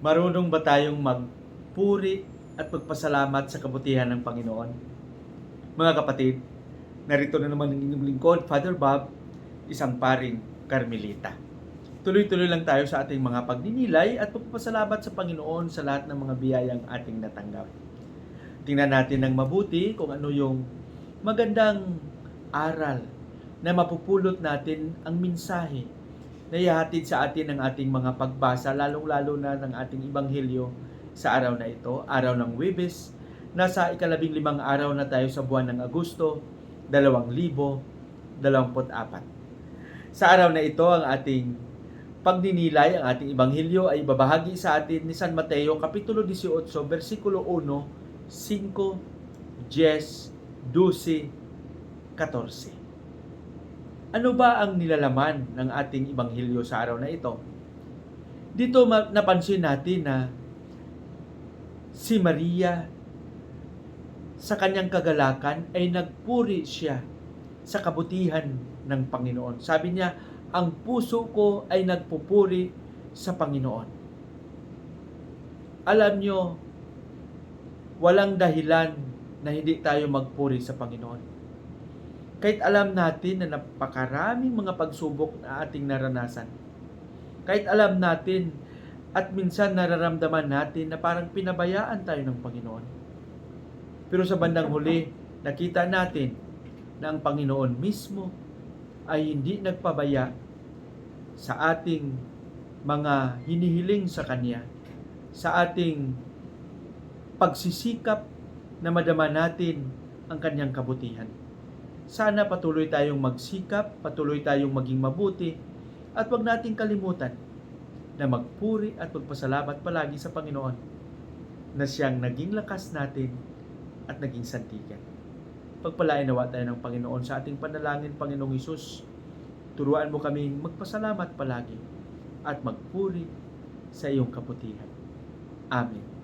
Marunong ba tayong magpuri at magpasalamat sa kabutihan ng Panginoon? Mga kapatid, narito na naman ang inyong lingkod, Father Bob, isang paring Carmelita. Tuloy-tuloy lang tayo sa ating mga pagninilay at pagpapasalamat sa Panginoon sa lahat ng mga biyayang ating natanggap. Tingnan natin ng mabuti kung ano yung magandang aral na mapupulot natin ang mensahe na ihatid sa atin ng ating mga pagbasa, lalong-lalo na ng ating Ibanghilyo sa araw na ito, araw ng Webes. Nasa ikalabing limang araw na tayo sa buwan ng Agosto, 2024. Sa araw na ito, ang ating pagninilay, ang ating Ibanghilyo ay babahagi sa atin ni San Mateo, Kapitulo 18, versikulo 1, 5, 10, 12, 14. Ano ba ang nilalaman ng ating Ibanghilyo sa araw na ito? Dito napansin natin na si Maria sa kanyang kagalakan ay nagpuri siya sa kabutihan ng Panginoon. Sabi niya, ang puso ko ay nagpupuri sa Panginoon. Alam nyo, walang dahilan na hindi tayo magpuri sa Panginoon. Kahit alam natin na napakaraming mga pagsubok na ating naranasan. Kahit alam natin at minsan nararamdaman natin na parang pinabayaan tayo ng Panginoon. Pero sa bandang huli, nakita natin na ang Panginoon mismo ay hindi nagpabaya sa ating mga hinihiling sa Kanya, sa ating pagsisikap na madama natin ang Kanyang kabutihan. Sana patuloy tayong magsikap, patuloy tayong maging mabuti, at huwag nating kalimutan na magpuri at magpasalamat palagi sa Panginoon na siyang naging lakas natin at naging santigan. Pagpalain nawa tayo ng Panginoon sa ating panalangin, Panginoong Isus. Turuan mo kami magpasalamat palagi at magpuri sa iyong kabutihan. Amen.